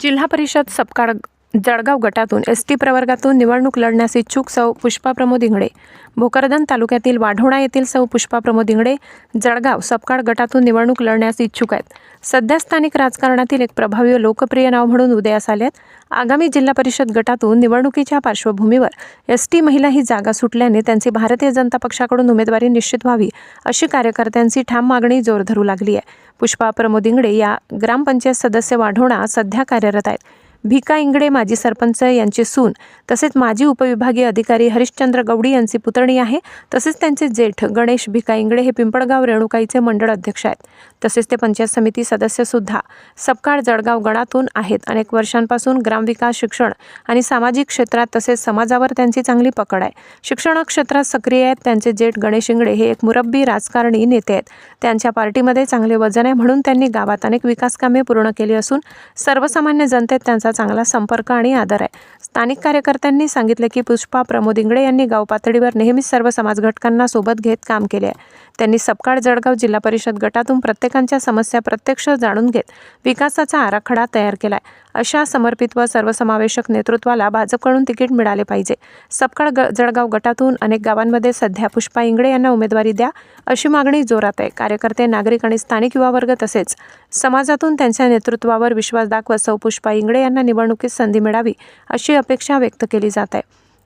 जिल्हा परिषद सपकाळ जळगाव गटातून एस टी प्रवर्गातून निवडणूक लढण्यास इच्छुक सौ पुष्पा प्रमोद इंगडे. भोकरदन तालुक्यातील वाढोणा येथील सौ पुष्पा प्रमोद इंगडे जळगाव सपकाळ गटातून निवडणूक लढण्यास इच्छुक आहेत. सध्या स्थानिक राजकारणातील एक प्रभावी लोकप्रिय नाव म्हणून उदयास आले आहेत. आगामी जिल्हा परिषद गटातून निवडणुकीच्या पार्श्वभूमीवर एस टी महिला ही जागा सुटल्याने त्यांची भारतीय जनता पक्षाकडून उमेदवारी निश्चित व्हावी अशी कार्यकर्त्यांची ठाम मागणी जोर धरू लागली आहे. पुष्पा प्रमोद इंगडे या ग्रामपंचायत सदस्य वाढोणा सध्या कार्यरत आहेत. भिका इंगडे माजी सरपंच यांची सून तसेच माजी उपविभागीय अधिकारी हरिश्चंद्र गवडी यांची पुतणी आहे तसेच त्यांचे जेठ गणेश भिका इंगडे हे पिंपळगाव रेणुकाईचे मंडळ अध्यक्ष आहेत. तसेच ते पंचायत समिती सदस्यसुद्धा सपकाळ जळगाव गणातून आहेत. अनेक वर्षांपासून ग्रामविकास शिक्षण आणि सामाजिक क्षेत्रात तसेच समाजावर त्यांची चांगली पकड आहे. शिक्षण क्षेत्रात सक्रिय आहेत. त्यांचे जेठ गणेश इंगडे हे एक मुरब्बी राजकारणी नेते आहेत. त्यांच्या पार्टीमध्ये चांगले वजन आहे म्हणून त्यांनी गावात अनेक विकास कामे पूर्ण केली असून सर्वसामान्य जनतेत त्यांचा चांगला संपर्क आणि आदर आहे. स्थानिक कार्यकर्त्यांनी सांगितले की पुष्पा प्रमोद इंगडे यांनी गाव पातळीवर नेहमीच सर्व समाज घटकांना सोबत घेत काम केले आहे. त्यांनी सपकाळ जळगाव जिल्हा परिषद गटातून प्रत्येकांच्या समस्या प्रत्यक्ष जाणून घेत विकासाचा आराखडा तयार केला आहे. अशा समर्पित व सर्वसमावेशक नेतृत्वाला भाजपकडून तिकीट मिळाले पाहिजे. सपकाळ ग जळगाव गटातून अनेक गावांमध्ये सध्या पुष्पा इंगळे यांना उमेदवारी द्या अशी मागणी जोरात आहे. कार्यकर्ते नागरिक आणि स्थानिक युवा वर्ग तसेच समाजातून त्यांच्या नेतृत्वावर विश्वास दाखवत सौ पुष्पा इंगळे यांना निवडणुकीत संधी मिळावी अशी अपेक्षा व्यक्त केली जात आहे.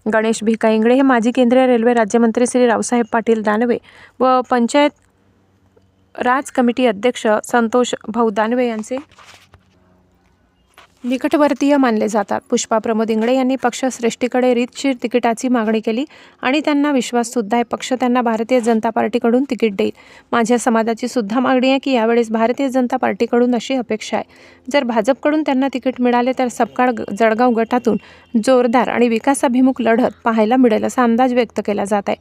गणेश भिका इंगळे हे माजी केंद्रीय रेल्वे राज्यमंत्री श्री रावसाहेब पाटील दानवे व पंचायत राज कमिटी अध्यक्ष संतोष भाऊ दानवे यांचे निकटवर्तीय मानले जातात. पुष्पा प्रमोद इंगळे यांनी पक्षश्रेष्ठीकडे रीतशीर तिकिटाची मागणी केली आणि त्यांना विश्वाससुद्धा आहे. पक्ष त्यांना भारतीय जनता पार्टीकडून तिकीट देईल. माझ्या समाजाची सुद्धा मागणी आहे की यावेळेस भारतीय जनता पार्टीकडून अशी अपेक्षा आहे. जर भाजपकडून त्यांना तिकीट मिळाले तर सपकाळ जळगाव गटातून जोरदार आणि विकासाभिमुख लढत पाहायला मिळेल असा अंदाज व्यक्त केला जात आहे.